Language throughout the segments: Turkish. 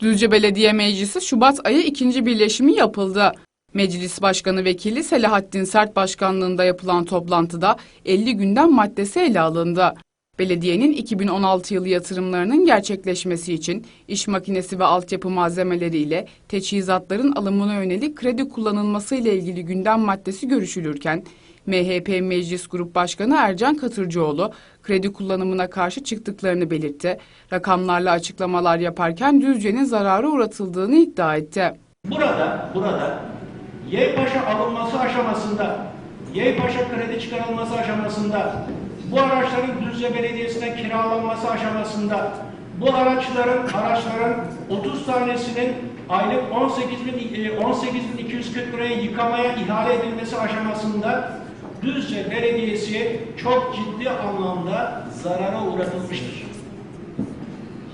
Düzce Belediye Meclisi Şubat ayı ikinci birleşimi yapıldı. Meclis Başkanı Vekili Selahattin Sert Başkanlığında yapılan toplantıda 50 gündem maddesi ele alındı. Belediyenin 2016 yılı yatırımlarının gerçekleşmesi için iş makinesi ve altyapı malzemeleri ile teçhizatların alımına yönelik kredi kullanılması ile ilgili gündem maddesi görüşülürken MHP Meclis Grup Başkanı Ercan Katırcıoğlu kredi kullanımına karşı çıktıklarını belirtti. Rakamlarla açıklamalar yaparken Düzce'nin zarara uğratıldığını iddia etti. Burada, burada Yeypaşa alınması aşamasında, Yeypaşa kredi çıkarılması aşamasında, bu araçların Düzce Belediyesi'ne kiralanması aşamasında, bu araçların araçların 30 tanesinin aylık 18.240 18.240 liraya yıkamaya ihale edilmesi aşamasında Düzce Belediyesi çok ciddi anlamda zarara uğratılmıştır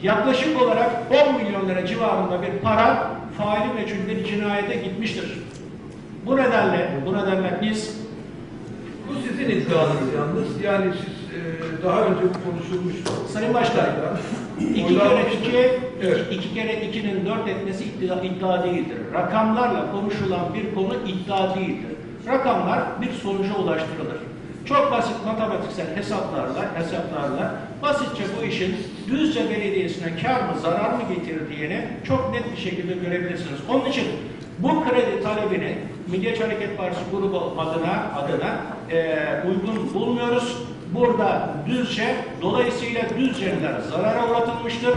yaklaşık olarak 10 milyon lira civarında bir para faili meçhul bir cinayete gitmiştir. Bu nedenle, bu nedenle biz sizin iddianız yalnız. Yani siz e, daha önce bu konuşulmuştu. Sayın Başkan, iki Oylar- kere iki, Evet. iki kere ikinin dört etmesi iddia, iddia değildir. Rakamlarla konuşulan bir konu iddia değildir. Rakamlar bir sonuca ulaştırılır. Çok basit matematiksel hesaplarla, hesaplarla basitçe bu işin Düzce Belediyesi'ne kar mı zarar mı getirdiğini çok net bir şekilde görebilirsiniz. Onun için bu kredi talebini Milliyetçi Hareket Partisi grubu adına adına eee, uygun bulmuyoruz. Burada Düzce, dolayısıyla Düzceliler zarara uğratılmıştır.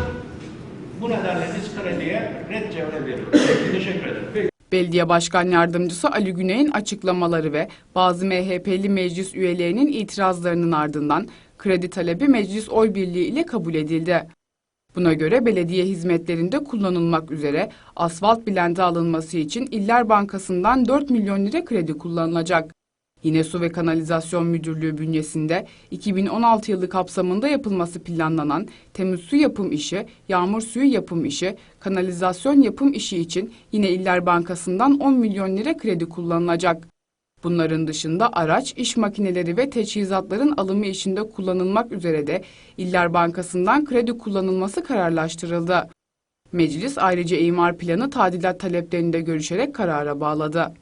Bu nedenle biz krediye red cevre veriyoruz. Teşekkür ederim. Belediye Başkan Yardımcısı Ali Güney'in açıklamaları ve bazı MHP'li meclis üyelerinin itirazlarının ardından kredi talebi meclis oy birliği ile kabul edildi. Buna göre belediye hizmetlerinde kullanılmak üzere asfalt bilende alınması için İller Bankası'ndan 4 milyon lira kredi kullanılacak. Yine Su ve Kanalizasyon Müdürlüğü bünyesinde 2016 yılı kapsamında yapılması planlanan temiz su yapım işi, yağmur suyu yapım işi, kanalizasyon yapım işi için yine İller Bankası'ndan 10 milyon lira kredi kullanılacak. Bunların dışında araç, iş makineleri ve teçhizatların alımı işinde kullanılmak üzere de İller Bankası'ndan kredi kullanılması kararlaştırıldı. Meclis ayrıca imar planı tadilat taleplerini de görüşerek karara bağladı.